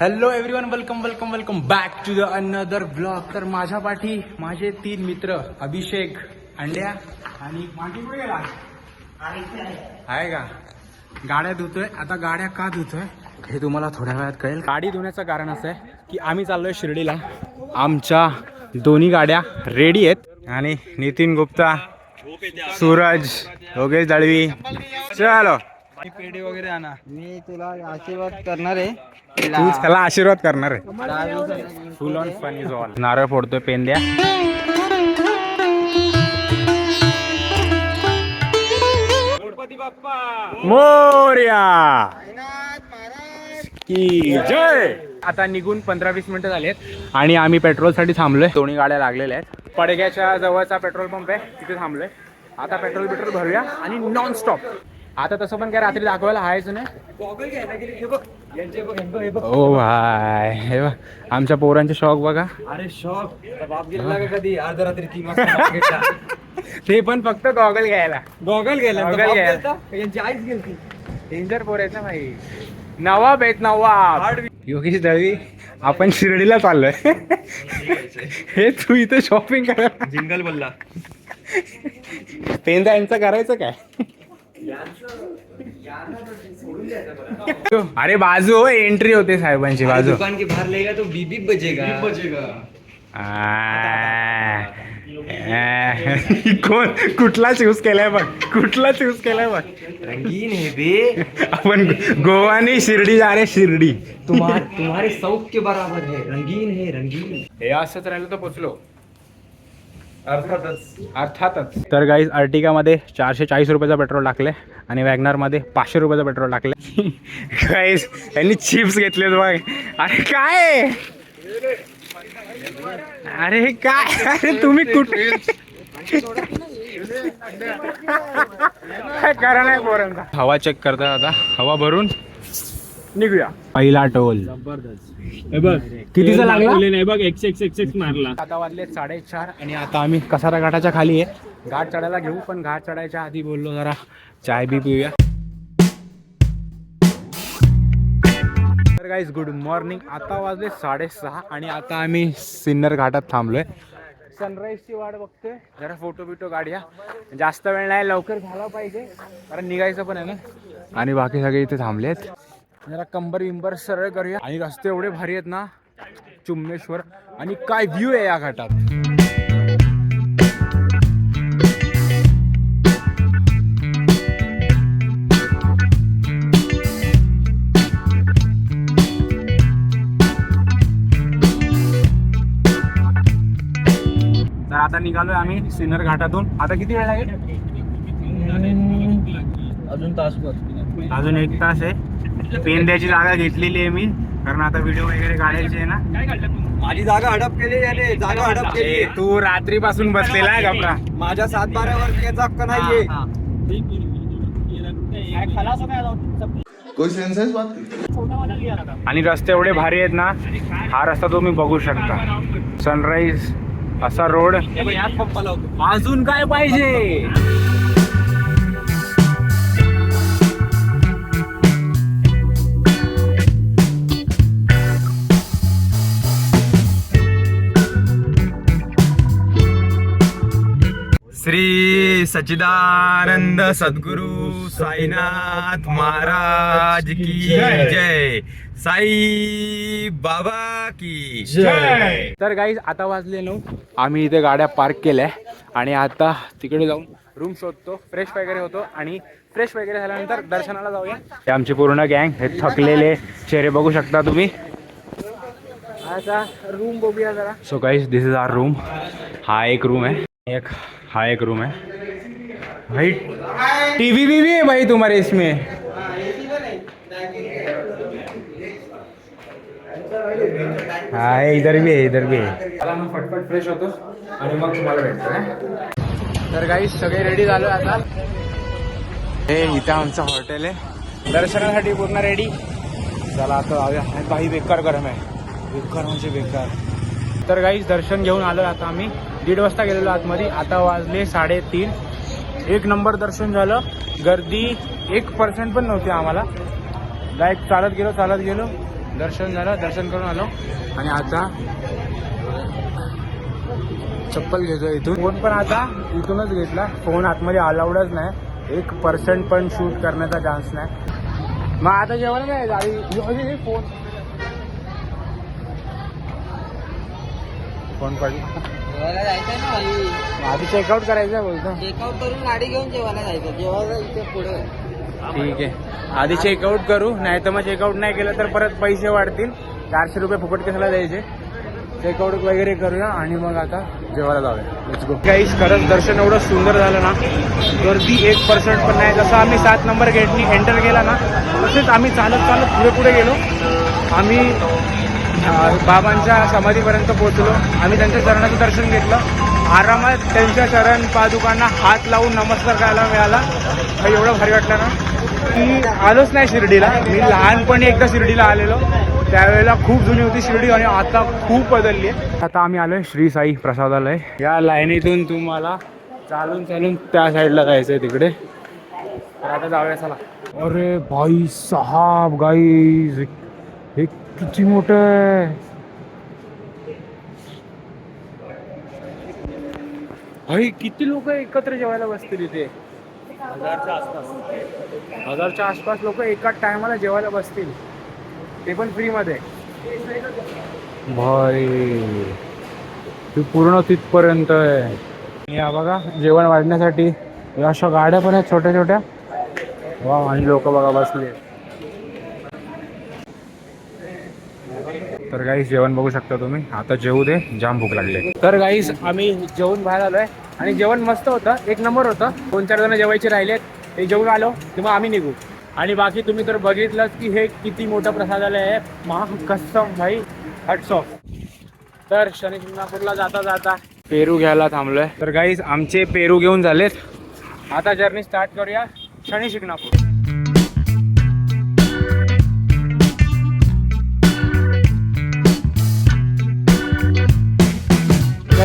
Hello everyone welcome welcome welcome back to the another blog तर माझ्या पाठी माझे तीन मित्र अभिषेक अंड्या आणि मागे कुठे गेला आहे का? गाड्या धुतोय. आता गाड्या का धुतोय? हे तुम्हाला थोड्या वेळात कळेल. गाडी धुण्याचं कारण असं आहे की आम्ही चाललोय शिर्डीला. आमच्या दोन्ही गाड्या रेडी आहेत. आणि नितीन गुप्ता सूरज योगेश दळवी. चलो. पेढे वगैरे आणा. मी तुला आशीर्वाद करणार आहे. तू त्याला आशीर्वाद करणार आहे. Full on fun is all नारळ फोडतोय पेन द्या. मोर्या. की जय. आता निघून पंधरा वीस मिनिटं झालेत. आणि आम्ही पेट्रोलसाठी थांबलोय. दोन्ही गाड्या लागलेल्या आहेत. पडग्याच्या जवळचा पेट्रोल पंप आहे तिथे थांबलोय. आता पेट्रोल पेट्रोल भरूया आणि नॉन स्टॉप आता तसं पण काय रात्री दाखवायला हायच नाही. ओ भाय हे बघ आमच्या पोरांचे शॉक बघा. अरे शॉक बाप गेला का कधी? अर्ध्या रात्री तीन वाजता ते पण फक्त गॉगल घ्यायला. गॉगल गेला Goggle बाप गेला. गेलता? यांची आईच डेंजर पोर आहेत ना भाई. नवाब आहेत नवाब. योगेश दळवी आपण शिर्डीला चाललोय. हे तू इथे शॉपिंग करा जिंगल बोलला. पेंदा यांचं करायचं काय? अरे बाजू हो एंट्री होते साहेबांची बाजू. दुकान के बाहर लेगा तो बीबी बजेगा. बजेगा. कोण कुठला चूज केलाय बघ कुठला चूज केलाय बघ. रंगीन है बे. आपण गोवानी शिर्डी जा रे शिर्डी. तुम्हारे तुम्हारे शौक के बराबर है रंगीन है रंगीन. हे असंच राहिलं तर पोचलो. अर्थातच. अर्थातच. तर गाईज अर्टिगामध्ये चारशे चाळीस रुपयाचा पेट्रोल टाकले आणि वॅगनारमध्ये पाचशे रुपयाचं पेट्रोल टाकले गाईज यांनी चिप्स घेतलेत बघ. अरे काय? अरे काय? अरे तुम्ही कुठे? काय करा नाही पोरांचा? हवा चेक करता आता. हवा भरून. निघूया. पहिला टोल. कितीचा लागला? नाही बघ एकशे एकशे एकशे मारला. आता वाजले साडेचार आणि आता आम्ही कसारा घाटाच्या खाली आहे. घाट चढायला घेऊ पण घाट चढायच्या आधी बोललो जरा. चाय बी पिऊया. तर गाईज गुड मॉर्निंग आता वाजले साडेसहा आणि आता आम्ही सिन्नर घाटात थांबलोय. सनराईजची वाट बघतोय. जरा फोटो बिटो काढूया. जास्त वेळ नाही लवकर झाला पाहिजे. कारण निघायचं पण आहे ना. आणि बाकी सगळे इथे थांबलेत. जरा कंबर विंबर सरळ करूया. आणि रस्ते एवढे भारी आहेत ना चुम्मेश्वर. आणि काय व्ह्यू आहे या घाटात? तर आता निघालोय आम्ही सिन्नर घाटातून. आता किती वेळ लागेल अजून तासभर अजून एक तास आहे. पेन द्यायची जागा घेतलेली आहे मी. कारण आता व्हिडिओ वगैरे काढायचे आहे ना. माझी जागा हडप केली याने. जागा हडप केली तू रात्रीपासून बसलेला आहे गपरा माझ्या सात बारा वर्षाचा हक्क नाहीये. कोई सेंस है इस बात की? आणि रस्ते एवढे भारी आहेत ना हा रस्ता तुम्ही बघू शकता. सनराईज असा रोड अजून काय पाहिजे? सच्चिदानंद सद्गुरु साईनाथ महाराज की जय। साई बाबा की जय। तर गाईज आता वाजले नऊ. आम्ही इथे गाड्या पार्क केल्या आणि आता तिकडे जाऊन रूम शोधतो फ्रेश वगैरे होतो आणि फ्रेश वगैरे झाल्यानंतर दर्शनाला जाऊया. हे आमची पूर्ण गँग हे थकलेले चेहरे बघू शकता तुम्ही. आता रूम बघूया जरा. So guys this is our room हा एक रूम है एक हा एक रूम है भाई टीवी भी, भी है भाई तुम्हारे इसमें। हा इधर भी आहे इधर भी मग फटफट फ्रेश होतो आणि मग तुम्हाला भेटतो हा? तर काही सगळे रेडी झालो आता. हे इथं आमचं हॉटेल आहे. दर्शनासाठी पूर्ण रेडी चला आता जाऊया. काही बेकार गरम आहे. बेकार म्हणजे बेकार. तर काही दर्शन घेऊन आलो आता आम्ही. दीड वाजता गेलेलो आतमध्ये. आता वाजले साडेतीन. एक नंबर दर्शन झालं. गर्दी एक पर्सेंट पण नव्हती आम्हाला. डायरेक्ट चालत गेलो चालत गेलो. दर्शन झालं दर्शन करून आलो. आणि आता चप्पल घेतोय इथून. फोन पण आता इथूनच घेतला. फोन आतमध्ये अलाउडच नाही. एक पर्सेंट पण शूट करण्याचा चान्स नाही. मग आता जेवायला नाही फोन फोन पडला जेवायला ना आधी. चेकआउट करायचं बोलतो. चेकआउट करून गाडी घेऊन जेवायला जायचं जेवायला इथे पुढे. ठीक आहे. आधी चेकआउट करू नाही तर मग चेकआउट नाही केलं तर परत पैसे वाढतील. चारशे रुपये फुकट कशाला द्यायचे? चेकआउट वगैरे करूया आणि मग आता जेवायला जाऊया. काहीच खरंच दर्शन एवढं सुंदर झालं ना. गर्दी एक पर्सेंट पण नाही. जसं आम्ही सात नंबर गेटनी एंटर केला ना तसेच आम्ही चालत चालत पुढे पुढे गेलो. आम्ही बाबांच्या समाधीपर्यंत पोहोचलो. आम्ही त्यांच्या चरणाचं दर्शन घेतलं. आरामात त्यांच्या चरण पादुकांना हात लावून नमस्कार करायला मिळाला. एवढं भारी वाटलं ना की आलोच नाही शिर्डीला. मी लहानपणी एकदा शिर्डीला आलेलो. त्यावेळेला खूप जुनी होती शिर्डी आणि आता खूप बदलली आहे. आता आम्ही आलोय श्री साई प्रसादालय. या लाईनीतून तुम्हाला चालून चालून त्या साईडला जायचंय तिकडे. आता जाऊया चला. अरे भाई साहब गाईज हे किती मोठं आहे? किती लोक एकत्र जेवायला बसतील इथे? हजारच्या आसपास. हजारच्या आसपास लोक एका टायमाला जेवायला बसतील. ते पण फ्रीमध्ये. भाई ते पूर्ण तिथपर्यंत आहे. या बघा जेवण वाढण्यासाठी अशा गाड्या पण आहेत छोट्या छोट्या वा आणि लोक बघा बसले तर गाईस जेवण बघू शकता तुम्ही. आता जेवू दे जाम भूक लागले. तर गाईस आम्ही जेवून बाहेर आलोय. आणि जेवण मस्त होतं. एक नंबर होतं. दोन चार जण जेवायचे राहिलेत ते जेवून आलो. किंवा आम्ही निघू. आणि बाकी तुम्ही तर बघितलं की हे किती मोठं प्रसादालय आहे महा भाई. हट्स ऑफ तर शनी शिंगणापूरला जाता जाता पेरू घ्यायला थांबलोय. तर गाईस आमचे पेरू घेऊन झालेत. आता जर्नी स्टार्ट करूया. शनी शिंगणापूर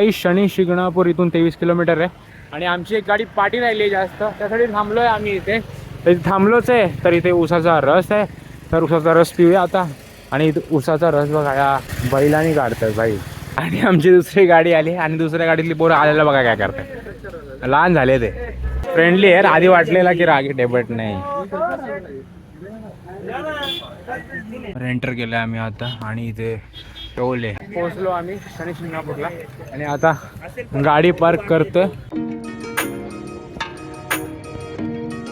काही शनी शिंगणापूर इथून तेवीस किलोमीटर आहे. आणि आमची एक गाडी पाठी राहिली आहे जास्त. त्यासाठी थांबलो आहे आम्ही इथे. तर इथे थांबलोच आहे. तर इथे उसाचा रस आहे. तर उसाचा रस पिऊया आता. आणि इथे उसाचा रस बघा या बैलाने काढतात बाई. आणि आमची दुसरी गाडी आली. आणि दुसऱ्या गाडीतली पोरं आलेला बघा काय करतात लहान झाले ते. फ्रेंडली आहे आधी वाटलेला की रागी डेबट नाही. एंटर केलं आम्ही आता. आणि इथे टोले पोहोचलो आम्ही शनी शिंगणापूरला आणि आता गाडी पार्क करतोय.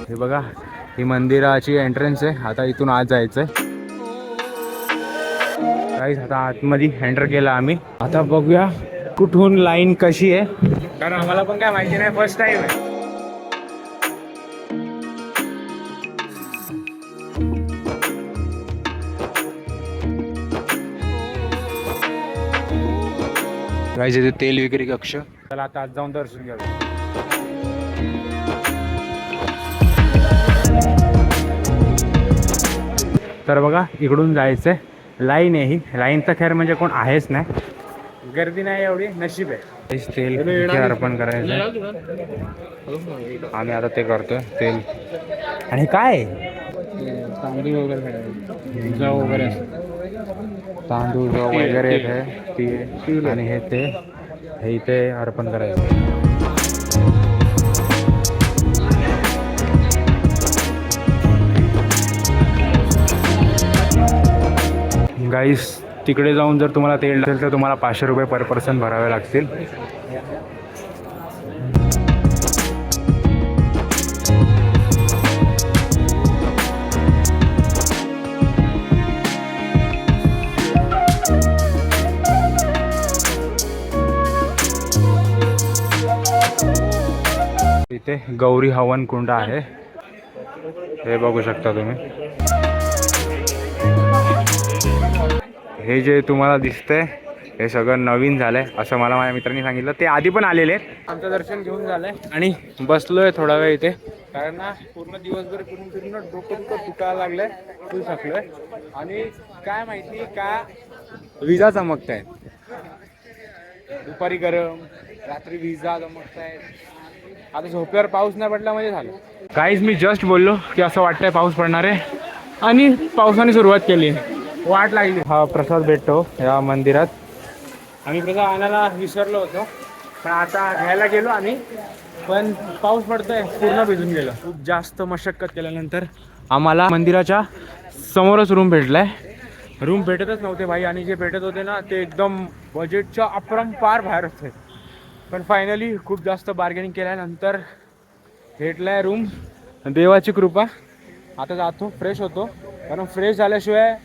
हे बघा ही मंदिराची एंट्रन्स आहे. आता इथून आत जायचंय. काहीच आता आतमध्ये एंटर केला आम्ही. आता बघूया कुठून लाईन कशी आहे. कारण आम्हाला पण काय माहिती नाही फर्स्ट टाइम आहे. गाईज इथे तेल विक्री कक्ष. चला आता आज जाऊन दर्शन घ्यावे. तर बघा इकडून जायचंय लाईन आहे ही. लाईनचं खैर म्हणजे कोण आहेच नाही. गर्दी नाही एवढी नशीब आहे. तेल इथे अर्पण करायचं आम्ही आता ते करतोय तेल. आणि काय? तांदूळ वगैरे जव वगैरे तांदूळ वगैरे हे ती आणि हे ते हे इथे अर्पण करायचं. गाईस तिकडे जाऊन जर तुम्हाला तेल असेल तर तुम्हाला पाचशे रुपये पर पर्सन भरावे लागतील. इथे गौरी हवन कुंड आहे. हे बघू शकता तुम्ही. हे जे तुम्हाला दिसतंय हे सगळं नवीन झालंय. असं मला माझ्या मित्रांनी सांगितलं. ते आधी पण आलेले आहेत. आमचं दर्शन घेऊन झालंय. आणि बसलोय थोडा वेळ इथे. कारण ना पूर्ण दिवसभर फिरून फिरून डोकं दुखत तुटायला लागलंय. तू शकलोय आणि काय माहिती का विजा चमकतायत. दुपारी गरम रात्री विजा आहे आता झोपेवर पाऊस नाही पडला म्हणजे झालं. काहीच मी जस्ट बोललो की असं वाटतंय पाऊस पडणार आहे. आणि पावसाने सुरुवात केली वाट लागली. हा प्रसाद भेटतो या मंदिरात. आम्ही प्रसाद आणायला विसरलो होतो. पण आता घ्यायला गेलो आम्ही. पण पाऊस पडतोय पूर्ण भिजून गेलो. खूप जास्त मशक्कत केल्यानंतर आम्हाला मंदिराच्या समोरच रूम भेटलाय. रूम भेटतच नव्हते भाई. आणि जे भेटत होते ना ते एकदम बजेटच्या अपरंपार बाहेर होते. पण फायनली खूप जास्त बार्गेनिंग केल्यानंतर भेटलाय रूम देवाची कृपा. आता जातो फ्रेश होतो. कारण फ्रेश झाल्याशिवाय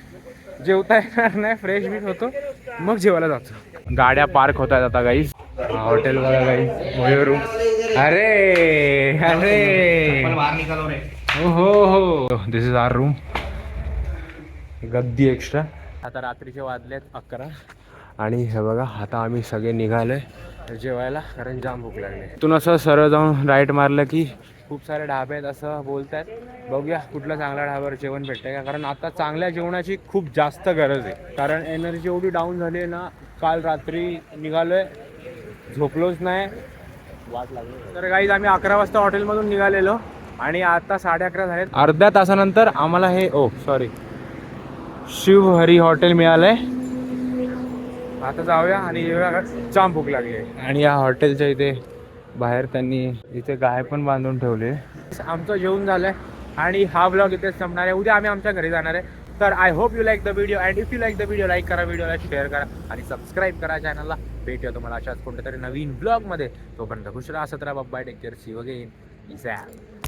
जेवता येणार नाही फ्रेश बीच होतो. मग जेवायला जातो. गाड्या पार्क होत आहेत आता गाईज हॉटेल बघा मयूर रूम अरे अरे. हो हो. हो दिस इज आर रूम गद्दी एक्स्ट्रा आता रात्रीचे वाजलेत अकरा. आणि हे बघा आता आम्ही सगळे निघालोय. जेवायला कारण जाम भूक लागली. तिथून असं सरळ जाऊन राईट मारलं की खूप सारे ढाबे आहेत असं बोलतात बघूया कुठल्या चांगल्या ढाब्यावर जेवण भेटतंय का? कारण आता चांगल्या जेवणाची खूप जास्त गरज आहे. कारण एनर्जी एवढी डाऊन झाली आहे ना काल रात्री निघालोय झोपलोच नाही. वाट लागली तर काही आम्ही अकरा वाजता हॉटेलमधून निघालेलो आणि आता साडे अकरा झालेत. अर्ध्या तासानंतर आम्हाला हे ओ सॉरी शिवहरी हॉटेल मिळालंय. आता जाऊया आणि येऊया. जाम भूक लागली आहे. आणि या हॉटेलच्या इथे बाहेर त्यांनी इथे गाय पण बांधून ठेवले. आमचं जेवण झालंय आणि हा ब्लॉग इथे संपणार आहे. उद्या आम्ही आमच्या घरी जाणार आहे. तर I hope you like the video and if you like the video like करा व्हिडिओला शेअर करा आणि सबस्क्राईब करा चॅनलला भेटूया तुम्हाला अशाच कोणत्या तरी नवीन ब्लॉगमध्ये तोपर्यंत खुश राहा सतरा बाय टेक केअर सी वगैरे